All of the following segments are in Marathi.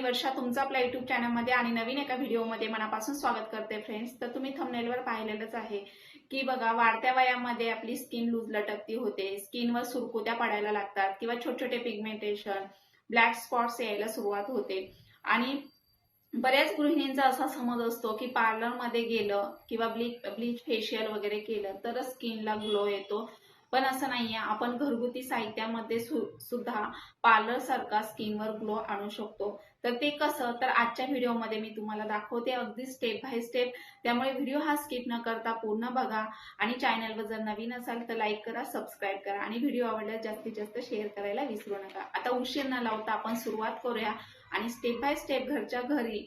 मी वर्षा तुमचं आपल्या युट्यूब चॅनलमध्ये आणि नवीन एका व्हिडिओमध्ये मनापासून स्वागत करते फ्रेंड्स तर तुम्ही थंबनेलवर पाहिलेलंच आहे की बघा वाढत्या वयामध्ये आपली स्किन लूज लटकती होते. स्किनवर सुरकुत्या पडायला लागतात किंवा छोटे छोटे पिगमेंटेशन ब्लॅक स्पॉट्स यायला सुरुवात होते. आणि बऱ्याच गृहिणींचा असा समज असतो की पार्लरमध्ये गेलं किंवा ब्लीच ब्लीच फेशियल वगैरे केलं तरच स्किनला ग्लो येतो. पण असं नाहीये. आपण घरगुती साहित्यामध्ये सुद्धा पार्लर सारखा स्किनवर ग्लो आणू शकतो. तर ते कसं? तर आजच्या व्हिडिओमध्ये मी तुम्हाला दाखवते अगदी स्टेप बाय स्टेप त्यामुळे व्हिडिओ हा स्किप न करता पूर्ण बघा. आणि चॅनलवर जर नवीन असाल तर लाईक करा सबस्क्राईब करा. आणि व्हिडिओ आवडल्यास जास्तीत जास्त शेअर करायला विसरू नका. आता उशीर न लावता आपण सुरुवात करूया. आणि स्टेप बाय स्टेप घरच्या घरी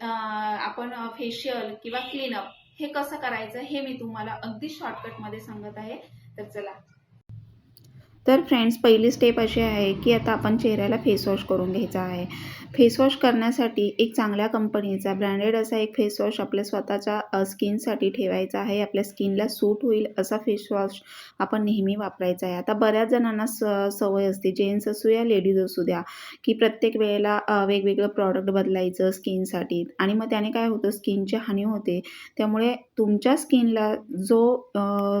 आपण फेशियल किंवा क्लीनअप हे कसं करायचं हे मी तुम्हाला अगदी शॉर्टकटमध्ये सांगत आहे. तर चला. तर फ्रेंड्स पहिली स्टेप अशी आहे की आता आपण चेहऱ्याला फेसवॉश करून घ्यायचा आहे. फेसवॉश करण्यासाठी एक चांगल्या कंपनीचा ब्रँडेड असा एक फेसवॉश आपल्या स्वतःच्या स्किनसाठी ठेवायचा आहे. आपल्या स्किनला सूट होईल असा फेसवॉश आपण नेहमी वापरायचा आहे. आता बऱ्याच जणांना स सवय असते. जेंट्स असू या लेडीज असू द्या की प्रत्येक वेळेला वेगवेगळं प्रॉडक्ट बदलायचं स्किनसाठी. आणि मग त्याने काय होतं? स्किनची हानी होते. त्यामुळे तुमच्या स्किनला जो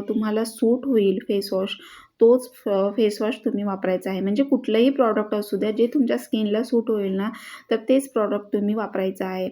तुम्हाला सूट होईल फेसवॉश तोच फेसवॉश तुम्ही वापरायचा आहे. म्हणजे कुठलंही प्रॉडक्ट असू द्या जे तुमच्या स्किनला सूट होईल ना तर तेच प्रॉडक्ट तुम्ही वापरायचं आहे.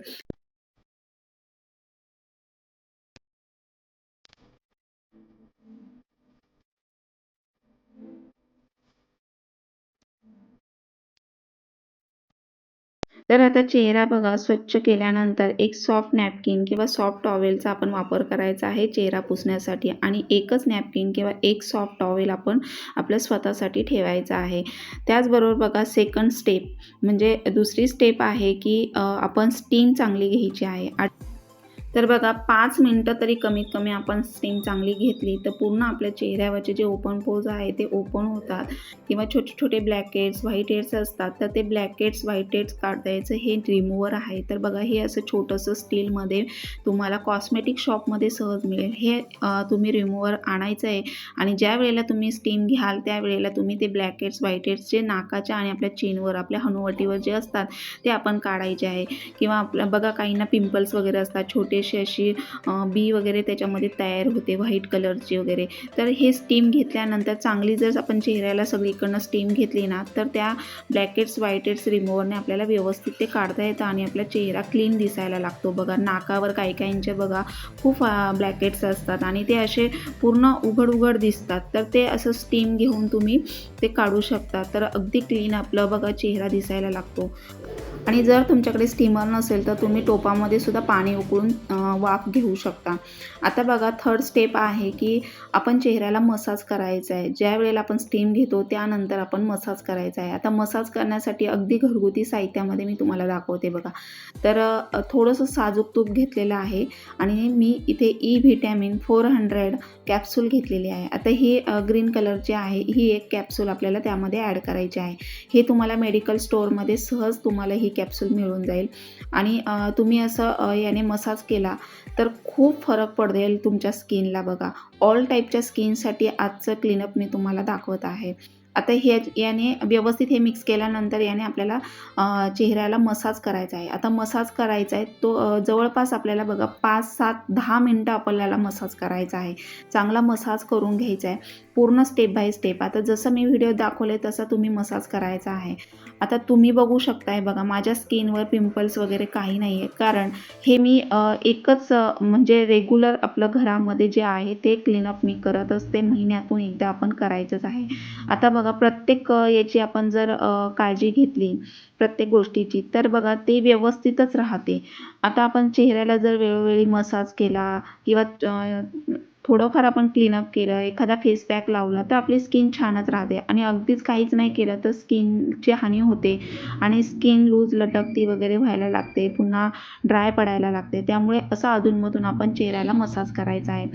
तर आता चेहरा बघा स्वच्छ केल्यानंतर एक सॉफ्ट नॅपकिन किंवा सॉफ्ट टॉवेलचा आपण वापर करायचा आहे चेहरा पुसण्यासाठी आणि एकच नॅपकिन किंवा एक सॉफ्ट टॉवेल आपण आपल्या स्वतःसाठी ठेवायचा आहे. त्याचबरोबर बघा सेकंड स्टेप म्हणजे दुसरी स्टेप आहे की आपण स्टीम चांगली घ्यायची आहे. तर बघा पाच मिनटं तरी कमीत कमी आपण स्टीम चांगली घेतली तर पूर्ण आपल्या चेहऱ्यावरचे जे ओपन पोज आहे ते ओपन होतात. किंवा छोटे छोटे ब्लॅकेट्स व्हाईट हेड्स असतात तर ते ब्लॅकेट्स व्हाईट हेड्स काढायचं हे रिमूवर आहे. तर बघा हे असं छोटंसं स्टीलमध्ये तुम्हाला कॉस्मेटिक शॉपमध्ये सहज मिळेल. हे तुम्ही रिमूवर आणायचं आहे आणि ज्या वेळेला तुम्ही स्टीम घ्याल त्यावेळेला तुम्ही ते ब्लॅकेट्स व्हाईट हेड्स जे नाकाच्या आणि आपल्या चेनवर आपल्या हनुवटीवर जे असतात ते आपण काढायचे आहे. किंवा आपल्या बघा काहींना पिंपल्स वगैरे असतात छोटे थोडीशी अशी बी वगैरे त्याच्यामध्ये तयार होते व्हाईट कलरची वगैरे. तर हे स्टीम घेतल्यानंतर चांगली जर आपण चेहऱ्याला सगळीकडनं स्टीम घेतली ना तर त्या ब्लॅकेट्स व्हाईटेट्स रिमूव्हरने आपल्याला व्यवस्थित ते काढता येतं आणि आपला चेहरा क्लीन दिसायला लागतो. बघा नाकावर काही काहींचे बघा खूप ब्लॅकेट्स असतात आणि ते असे पूर्ण उघड उघड दिसतात. तर ते असं स्टीम घेऊन तुम्ही ते काढू शकता. तर अगदी क्लीन आपलं बघा चेहरा दिसायला लागतो. आणि जर तुमच्याकडे स्टीमर नसेल तर तुम्ही टोपामध्ये सुद्धा पाणी उकळून वाफ घेऊ शकता. आता बघा थर्ड स्टेप आहे की आपण चेहऱ्याला मसाज करायचा आहे. ज्या वेळेला आपण स्टीम घेतो त्यानंतर आपण मसाज करायचा आहे. आता मसाज करण्यासाठी अगदी घरगुती साहित्यामध्ये मी तुम्हाला दाखवते बघा. तर थोडंसं साजूक तूप घेतलेलं आहे आणि मी इथे E vitamin four hundred capsule घेतलेली आहे. आता ही ग्रीन कलरची आहे. ही एक कॅप्सूल आपल्याला त्यामध्ये ॲड करायची आहे. हे तुम्हाला मेडिकल स्टोअरमध्ये सहज तुम्हाला ही कॅप्सूल मिळून जाईल. आणि तुम्ही असं याने मसाज के केला तर खूप फरक पडेल तुमच्या स्किनला बघा. ऑल टाईपच्या स्किनसाठी आजचं क्लीनअप मी तुम्हाला दाखवत आहे. आता हे याने व्यवस्थित हे मिक्स केल्यानंतर याने आपल्याला चेहऱ्याला मसाज करायचा आहे. आता मसाज करायचा आहे तो जवळपास आपल्याला बघा पाच सात दहा मिनटं आपल्याला मसाज करायचा आहे. चांगला मसाज करून घ्यायचा आहे. पूर्ण स्टेप बाय स्टेप आता जसं मी व्हिडिओ दाखवले तसा तुम्ही मसाज करायचा आहे. आता तुम्ही बघू शकताय बघा माझ्या स्किनवर पिंपल्स वगैरे काही नाही आहे कारण हे मी एकच म्हणजे रेग्युलर आपलं घरामध्ये जे आहे ते क्लीनअप मी करत असते. महिन्यातून एकदा आपण करायचंच आहे. आता बघा प्रत्येक याची आपण जर काळजी घेतली प्रत्येक गोष्टीची तर बघा ते व्यवस्थितच राहते. आता आपण चेहऱ्याला जर वेळोवेळी मसाज केला किंवा थोडंफार आपण क्लीनअप केलं एखादा फेस पॅक लावला तर आपली स्किन छानच राहते. आणि अगदीच काहीच नाही केलं तर स्किनची हानी होते. आणि स्किन लूज लटकती वगैरे व्हायला लागते पुन्हा ड्राय पडायला लागते. त्यामुळे असं अधूनमधून आपण चेहऱ्याला मसाज करायचा आहे.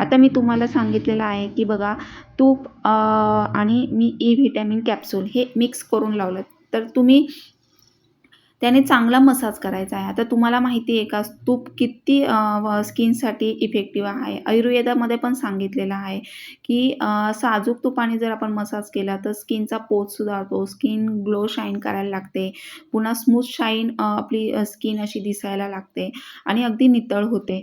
आता मी तुम्हाला सांगितलेलं आहे की बघा तूप आणि मी ई व्हिटॅमिन कॅप्सूल हे मिक्स करून लावलं. तर तुम्ही त्याने चांगला मसाज करायचा आहे. आता तुम्हाला माहिती आहे का तूप किती स्किनसाठी इफेक्टिव्ह आहे? आयुर्वेदामध्ये पण सांगितलेलं आहे की साजूक तुपाने जर आपण मसाज केला तर स्किनचा पोत सुधारतो स्किन ग्लो शाईन करायला लागते. पुन्हा स्मूथ शाईन आपली स्किन अशी दिसायला लागते आणि अगदी नितळ होते.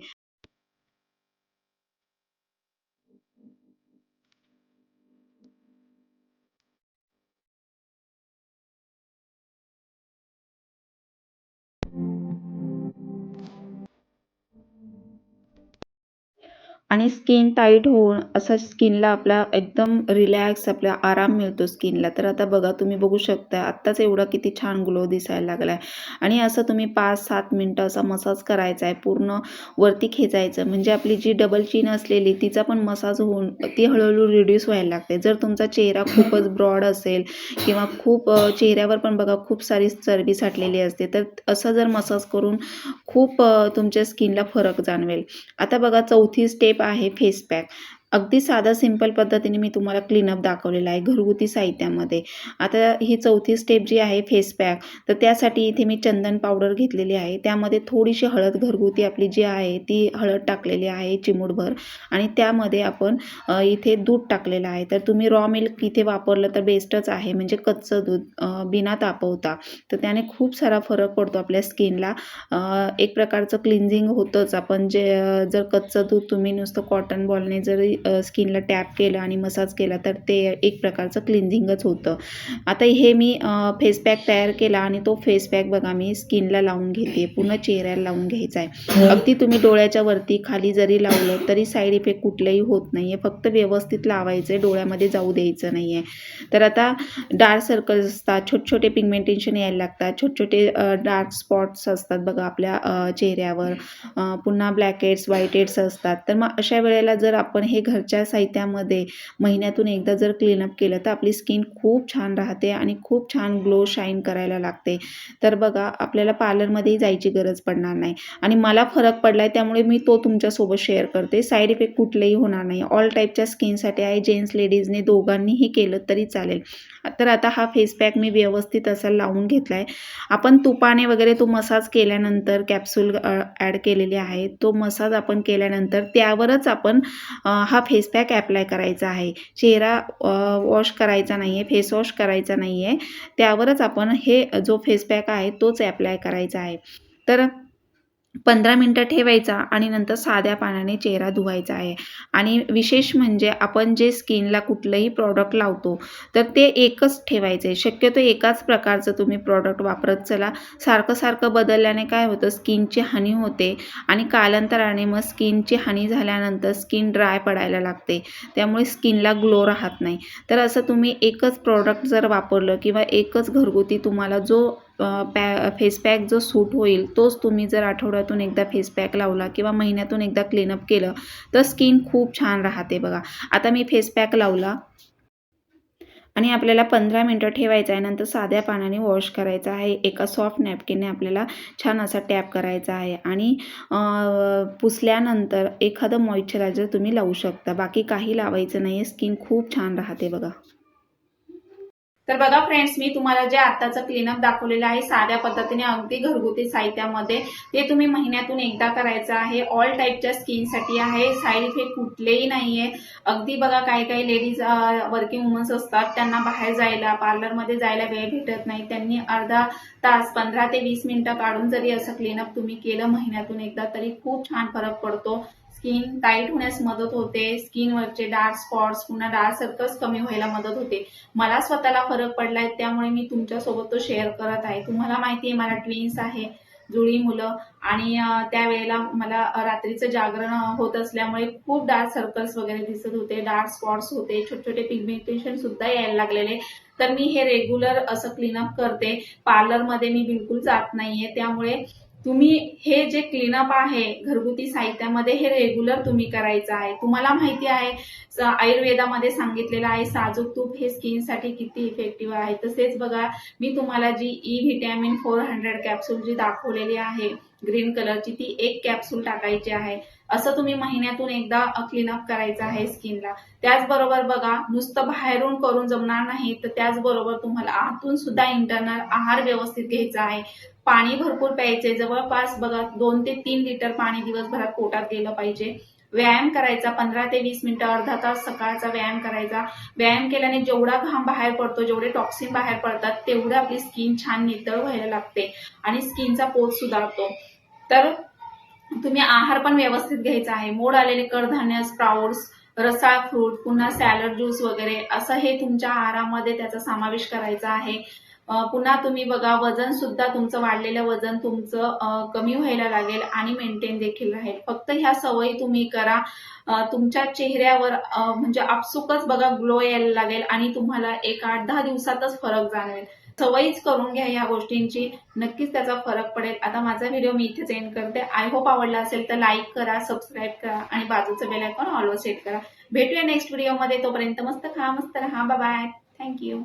आणि स्किन टाईट होऊन असा स्किनला आपला एकदम रिलॅक्स आपला आराम मिळतो स्किनला तर आता बघा तुम्ही बघू शकता आत्ताच एवढा किती छान ग्लो दिसायला लागला आहे आणि असं तुम्ही पाच सात मिनटं असा मसाज करायचा आहे पूर्ण वरती खेचायचं. म्हणजे आपली जी डबल चीन असलेली तिचा पण मसाज होऊन ती हळूहळू रिड्यूस व्हायला लागते. जर तुमचा चेहरा खूपच ब्रॉड असेल किंवा खूप चेहऱ्यावर पण बघा खूप सारी चरबी साठलेली असते तर असं जर मसाज करून खूप तुमच्या स्किनला फरक जाणवेल. आता बघा चौथी स्टेप आहे फेस पॅक अगदी साधा सिंपल पद्धतीने मी तुम्हाला क्लीनअप दाखवलेला आहे घरगुती साहित्यामध्ये. आता ही चौथी स्टेप जी आहे फेस पॅक तर त्यासाठी इथे मी चंदन पावडर घेतलेली आहे. त्यामध्ये थोडीशी हळद घरगुती आपली जी आहे ती हळद टाकलेली आहे चिमूटभर आणि त्यामध्ये आपण इथे दूध टाकलेलं आहे. तर तुम्ही रॉ मिल्क इथे वापरलं तर बेस्टच आहे म्हणजे कच्चं दूध बिना तापवता. तर त्याने खूप सारा फरक पडतो आपल्या स्किनला एक प्रकारचं क्लिन्झिंग होतंच. आपण जे जर कच्चं दूध तुम्ही नुसतं कॉटन बॉलने जरी स्किनला टॅप केलं आणि मसाज केला तर ते एक प्रकारचं क्लिन्झिंगच होतं. आता हे मी फेस पॅक तयार केला आणि तो फेस पॅक बघा मी स्किनला लावून घेते. पूर्ण चेहऱ्याला लावून घ्यायचा आहे. अगदी तुम्ही डोळ्याच्या वरती खाली जरी लावलं तरी साईड इफेक्ट कुठलाही होत नाही आहे फक्त व्यवस्थित लावायचं आहे डोळ्यामध्ये जाऊ द्यायचं नाही आहे तर आता डार्क सर्कल्स असतात छोटे छोटे पिगमेंटेशन यायला लागतात. छोटे छोटे डार्क स्पॉट्स असतात बघा आपल्या चेहऱ्यावर. पुन्हा ब्लॅक हेड्स व्हाईट हेड्स असतात. तर मग अशा वेळेला जर आपण हे घरच्या साहित्यामध्ये महिन्यातून एकदा जर क्लीनअप केलं तर आपली स्किन खूप छान राहते आणि खूप छान ग्लो शाईन करायला लागते. तर बघा आपल्याला पार्लरमध्येही जायची गरज पडणार नाही. आणि मला फरक पडला आहे त्यामुळे मी तो तुमच्यासोबत शेअर करते. साईड इफेक्ट कुठलेही होणार नाही. ऑल टाईपच्या स्किनसाठी आहे जेंट्स लेडीजने दोघांनीही केलं तरी चालेल. तर आता हा फेस पॅक मी व्यवस्थित असा लावून घेतला आहे आपण तुपाने वगैरे तो मसाज केल्यानंतर कॅप्सूल ॲड केलेली आहे. तो मसाज आपण केल्यानंतर त्यावरच आपण हा हा फेस पॅक ॲप्लाय करायचा आहे. चेहरा वॉश करायचा नाही आहे फेस वॉश करायचा नाही आहे त्यावरच आपण हे जो फेस पॅक आहे तोच ॲप्लाय करायचा आहे. तर पंधरा मिनटं ठेवायचा आणि नंतर साध्या पाण्याने चेहरा धुवायचा आहे. आणि विशेष म्हणजे आपण जे स्किनला कुठलंही प्रॉडक्ट लावतो तर ते एकच ठेवायचं आहे शक्यतो एकाच प्रकारचं तुम्ही प्रॉडक्ट वापरत चला. सारखं सारखं बदलल्याने काय होतं स्किनची हानी होते आणि कालांतराने मग स्किनची हानी झाल्यानंतर स्किन ड्राय पडायला लागते. त्यामुळे स्किनला ग्लो राहत नाही. तर असं तुम्ही एकच प्रॉडक्ट जर वापरलं किंवा एकच घरगुती तुम्हाला जो पॅ फेसपॅक जो सूट होईल तोच तुम्ही जर आठवड्यातून एकदा फेस पॅक लावला किंवा महिन्यातून एकदा क्लीनअप केलं तर स्किन खूप छान राहते बघा. आता मी फेस पॅक लावला. आणि आपल्याला पंधरा मिनटं ठेवायचं आहे नंतर साध्या पाण्याने वॉश करायचं आहे. एका सॉफ्ट नॅपकिनने आपल्याला छान असा टॅप करायचा आहे. आणि पुसल्यानंतर एखादं मॉइश्चरायझर तुम्ही लावू शकता. बाकी काही लावायचं नाही आहे स्किन खूप छान राहते बघा. तर बघा फ्रेंड्स मी तुम्हाला जे आत्ताचं क्लीनअप दाखवलेलं आहे साध्या पद्धतीने अगदी घरगुती साहित्यामध्ये ते तुम्ही महिन्यातून एकदा करायचं आहे. ऑल टाईपच्या स्किनसाठी आहे. साईड इफेक्ट कुठलेही नाहीये. अगदी बघा काही काही लेडीज वर्किंग वुमन्स असतात त्यांना बाहेर जायला पार्लरमध्ये जायला वेळ भेटत नाही. त्यांनी अर्धा तास पंधरा ते वीस मिनिटं काढून जरी असं क्लीनअप तुम्ही केलं महिन्यातून एकदा तरी खूप छान फरक पडतो. स्किन टाईट होण्यास मदत होते. स्किनवरचे डार्क स्पॉट्स पुन्हा डार्क सर्कल्स कमी व्हायला मदत होते. मला स्वतःला फरक पडलाय त्यामुळे मी तुमच्यासोबत तो शेअर करत आहे. तुम्हाला माहिती आहे मला ट्विन्स आहे जुळी मुलं. आणि त्यावेळेला मला रात्रीचं जागरण होत असल्यामुळे खूप डार्क सर्कल्स वगैरे दिसत होते. डार्क स्पॉट्स होते. छोटे छोटे पिगमेंटेशन सुद्धा यायला लागलेले. तर मी हे रेग्युलर असं क्लीनअप करते. पार्लरमध्ये मी बिलकुल जात नाहीये. त्यामुळे तुम्ही हे जे क्लीनअप आहे घरगुती साहित्यामध्ये हे रेग्युलर तुम्ही करायचं आहे. तुम्हाला माहिती आहे आयुर्वेदामध्ये सांगितलेलं आहे साजूक तूप हे स्किनसाठी किती इफेक्टिव्ह आहे. तसेच बघा मी तुम्हाला जी E vitamin four hundred capsule जी दाखवलेली आहे ग्रीन कलरची ती एक कॅप्सूल टाकायची आहे. असं तुम्ही महिन्यातून एकदा क्लीनअप करायचं आहे स्किनला त्याचबरोबर बघा नुसतं बाहेरून करून जमणार नाही तर त्याचबरोबर तुम्हाला आतून सुद्धा इंटरनल आहार व्यवस्थित घ्यायचा आहे. पाणी भरपूर प्यायचे. जवळपास बघा दोन ते तीन लिटर पाणी दिवसभरात पोटात गेलं पाहिजे. व्यायाम करायचा पंधरा ते वीस मिनिटं अर्धा तास सकाळचा व्यायाम करायचा. व्यायाम केल्याने जेवढा घाम बाहेर पडतो जेवढे टॉक्सिन बाहेर पडतात तेवढं आपली स्किन छान नितळ व्हायला लागते आणि स्किनचा पोत सुधारतो. तर तुम्ही आहार पण व्यवस्थित घ्यायचा आहे. मोड आलेले कडधान्य स्प्राउट्स रसाळ फ्रूट पुन्हा सॅलड ज्यूस वगैरे असं हे तुमच्या आहारामध्ये त्याचा समावेश करायचा आहे. पुन्हा तुम्ही बघा वजन सुद्धा तुमचं वाढलेलं वजन तुमचं कमी व्हायला लागेल आणि मेंटेन देखील राहील. फक्त ह्या सवयी तुम्ही करा. तुमच्या चेहऱ्यावर म्हणजे आपसुकच बघा ग्लो यायला लागेल आणि तुम्हाला एक आठ दहा दिवसातच फरक जाणवेल. सवयीच करून घ्या या गोष्टींची. नक्कीच त्याचा फरक पडेल. आता माझा व्हिडिओ मी इथेच एंड करते. आय होप आवडला असेल तर लाईक करा सबस्क्राईब करा आणि बाजूचं बेल आयकॉन ऑलवर सेट करा. भेटूया नेक्स्ट व्हिडिओमध्ये तोपर्यंत मस्त खा मस्त राहा. Bye thank you